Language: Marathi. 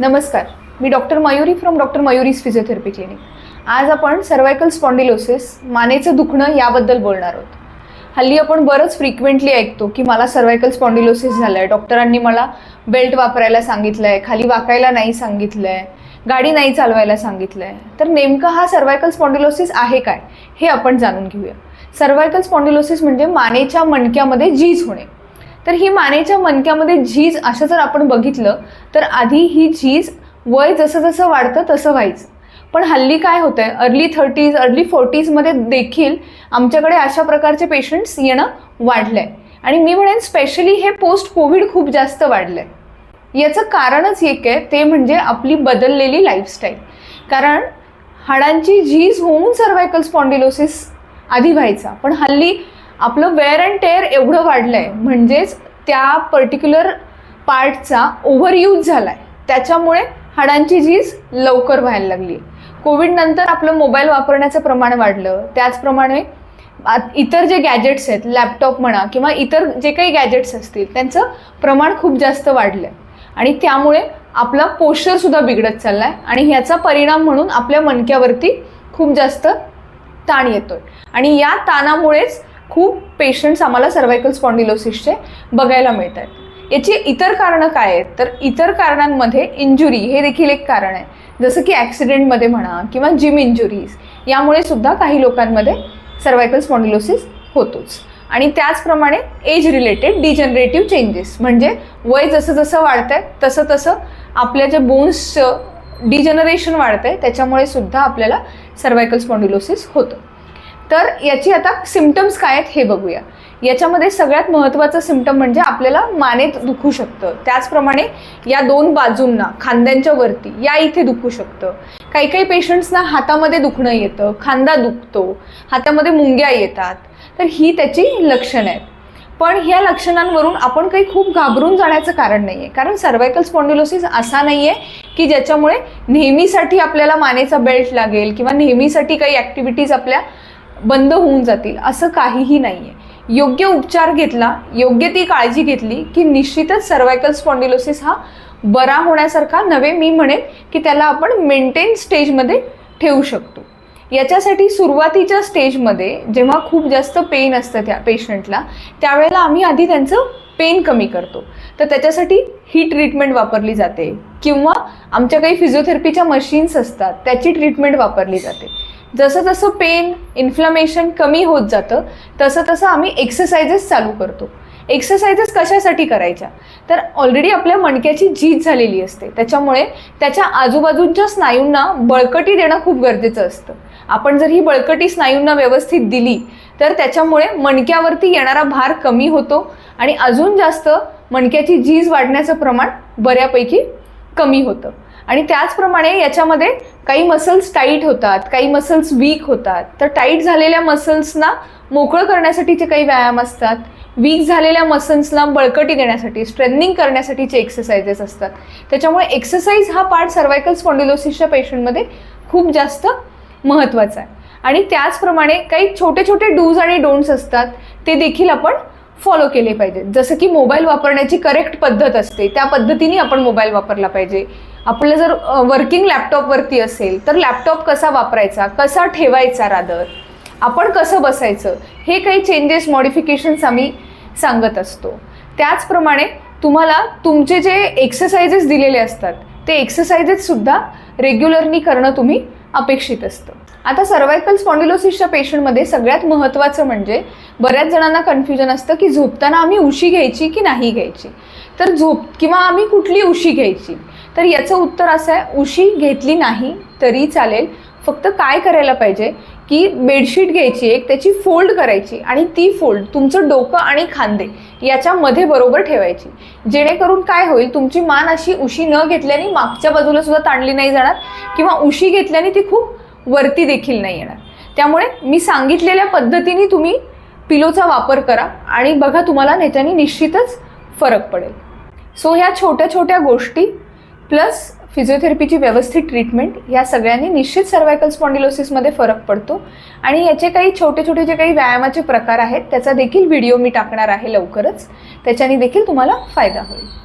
नमस्कार. मी doctor Mayuri from doctor Mayuri's physiotherapy clinic. आज आपण सर्वायकल स्पॉन्डिलोसिस मानेचं दुखणं याबद्दल बोलणार आहोत. हल्ली आपण बरंच फ्रिक्वेंटली ऐकतो की मला सर्वायकल स्पॉन्डिलोसिस झालं आहे डॉक्टरांनी मला बेल्ट वापरायला सांगितलं आहे खाली वाकायला नाही सांगितलं आहे गाडी नाही चालवायला सांगितलं आहे तर नेमकं हा सर्वायकल स्पॉन्डिलोसिस आहे काय? हे आपण जाणून घेऊया. सर्वायकल स्पॉन्डिलोसिस म्हणजे मानेच्या मणक्यामध्ये झीज होणे. तर ही मानेच्या मणक्यामध्ये झीज असं जर आपण बघितलं तर आधी ही झीज वय जसं जसं वाढतं तसं व्हायचं. पण हल्ली काय होतं आहे अर्ली थर्टीज अर्ली फोर्टीजमध्ये देखील आमच्याकडे अशा प्रकारचे पेशंट्स येणं वाढलं आहे आणि मी म्हणेन स्पेशली हे पोस्ट कोविड खूप जास्त वाढलं आहे याचं कारणच एक आहे ते म्हणजे आपली बदललेली लाईफस्टाईल कारण हाडांची झीज होऊन सर्वायकल स्पॉन्डिलोसिस आधी व्हायचा. पण हल्ली आपलं वेअर अँड टेअर एवढं वाढलं आहे म्हणजेच त्या पर्टिक्युलर पार्टचा ओव्हरयूज झाला आहे त्याच्यामुळे हाडांची झीज लवकर व्हायला लागली कोविडनंतर आपलं मोबाईल वापरण्याचं प्रमाण वाढलं. त्याचप्रमाणे आत- इतर जे गॅजेट्स आहेत लॅपटॉप म्हणा किंवा इतर जे काही गॅजेट्स असतील त्यांचं प्रमाण खूप जास्त वाढलं आहे आणि त्यामुळे आपला पोश्चरसुद्धा बिघडत चालला आहे आणि ह्याचा परिणाम म्हणून आपल्या मणक्यावरती खूप जास्त ताण येतो आहे आणि या ताणामुळेच खूप पेशंट्स आम्हाला सर्वायकल स्पॉन्डिलोसिसचे बघायला मिळत आहेत याची इतर कारणं काय आहेत? तर इतर कारणांमध्ये इंजुरी हे देखील एक कारण आहे. जसं की ॲक्सिडेंटमध्ये म्हणा किंवा जिम इंजुरीज यामुळे सुद्धा काही लोकांमध्ये सर्वायकल स्पॉन्डिलोसिस होतोच. आणि त्याचप्रमाणे एज रिलेटेड डिजनरेटिव्ह चेंजेस म्हणजे वय जसं जसं वाढतंय तसं तसं आपल्या ज्या बोन्सचं डिजनरेशन वाढतंय त्याच्यामुळे सुद्धा आपल्याला सर्वायकल स्पॉन्डिलोसिस होतं. तर याची आता सिमटम्स काय आहेत हे बघूया. याच्यामध्ये सगळ्यात महत्त्वाचं सिमटम म्हणजे आपल्याला मानेत दुखू शकतं. त्याचप्रमाणे या दोन बाजूंना खांद्यांच्या वरती या इथे दुखू शकतं. काही काही पेशंट्सना हातामध्ये दुखणं येतं खांदा दुखतो हातामध्ये मुंग्या येतात. तर ही त्याची लक्षणं आहेत. पण ह्या लक्षणांवरून आपण काही खूप घाबरून जाण्याचं कारण नाही आहे कारण सर्वायकल स्पॉन्डिलोसिस असा नाही आहे की ज्याच्यामुळे नेहमीसाठी आपल्याला मानेचा बेल्ट लागेल किंवा नेहमीसाठी काही ॲक्टिव्हिटीज आपल्या बंद होऊन जातील असं काहीही नाही आहे योग्य उपचार घेतला योग्य ती काळजी घेतली की निश्चितच सर्वायकल स्पॉन्डिलोसिस हा बरा होण्यासारखा नव्हे मी म्हणेन की त्याला आपण मेंटेन स्टेजमध्ये ठेवू शकतो. याच्यासाठी सुरुवातीच्या स्टेजमध्ये जेव्हा खूप जास्त पेन असतं त्या पेशंटला त्यावेळेला आम्ही आधी त्यांचं पेन कमी करतो. तर त्याच्यासाठी ही ट्रीटमेंट वापरली जाते. किंवा आमच्या काही फिजिओथेरपीच्या मशीन्स असतात त्याची ट्रीटमेंट वापरली जाते. जसं जसं पेन इन्फ्लमेशन कमी होत जातं तसं तसं आम्ही एक्सरसाइजेस चालू करतो. एक्सरसाइजेस कशासाठी करायच्या? तर ऑलरेडी आपल्या मणक्याची झीज झालेली असते. त्याच्यामुळे त्याच्या आजूबाजूच्या स्नायूंना बळकटी देणं खूप गरजेचं असतं. आपण जर ही बळकटी स्नायूंना व्यवस्थित दिली तर त्याच्यामुळे मणक्यावरती येणारा भार कमी होतो आणि अजून जास्त मणक्याची झीज वाढण्याचं प्रमाण बऱ्यापैकी कमी होतं. आणि त्याचप्रमाणे याच्यामध्ये काही मसल्स टाईट होतात काही मसल्स वीक होतात. तर टाईट झालेल्या मसल्सना मोकळं करण्यासाठीचे काही व्यायाम असतात. वीक झालेल्या मसल्सला बळकटी देण्यासाठी स्ट्रेंथनिंग करण्यासाठीचे एक्सरसाइजेस असतात. त्याच्यामुळे एक्सरसाइज हा पार्ट सर्वायकल स्पॉन्डिलोसिसच्या पेशंटमध्ये खूप जास्त महत्त्वाचा आहे. आणि त्याचप्रमाणे काही छोटे छोटे डूज आणि डोंट्स असतात ते देखील आपण फॉलो केले पाहिजेत जसं की मोबाईल वापरण्याची करेक्ट पद्धत असते. त्या पद्धतीने आपण मोबाईल वापरला पाहिजे. आपलं जर वर्किंग लॅपटॉपवरती असेल तर लॅपटॉप कसा वापरायचा? कसा ठेवायचा रादर आपण कसं बसायचं? हे काही चेंजेस मॉडिफिकेशन्स आम्ही सांगत असतो. त्याचप्रमाणे तुम्हाला तुमचे जे एक्सरसाइजेस दिलेले असतात ते एक्सरसाइजेससुद्धा रेग्युलरनी करणं तुम्ही अपेक्षित असतं. आता सर्वायकल स्पॉन्डिलोसिसच्या पेशंटमध्ये सगळ्यात महत्त्वाचं म्हणजे बऱ्याच जणांना कन्फ्युजन असतं की झोपताना आम्ही उशी घ्यायची की नाही घ्यायची? तर झोप किंवा आम्ही कुठली उशी घ्यायची? तर याचं उत्तर असं आहे उशी घेतली नाही तरी चालेल. फक्त काय करायला पाहिजे? की बेडशीट घ्यायची एक त्याची फोल्ड करायची आणि ती फोल्ड तुमचं डोकं आणि खांदे याच्यामध्ये बरोबर ठेवायची. जेणेकरून काय होईल तुमची मान अशी उशी न घेतल्याने मागच्या बाजूला सुद्धा ताणली नाही जाणार किंवा उशी घेतल्याने ती खूप वरती देखील नाही येणार. त्यामुळे मी सांगितलेल्या पद्धतीने तुम्ही पिलोचा वापर करा आणि बघा तुम्हाला ह्याच्याने निश्चितच फरक पडेल. सो ह्या छोट्या छोट्या गोष्टी प्लस फिजिओथेरपीची व्यवस्थित ट्रीटमेंट या सगळ्यांनी निश्चित सर्वायकल स्पॉन्डिलोसिसमध्ये फरक पडतो. आणि याचे काही छोटे छोटे जे काही व्यायामाचे प्रकार आहेत त्याचा देखील व्हिडिओ मी टाकणार आहे लवकरच. त्याच्याने देखील तुम्हाला फायदा होईल.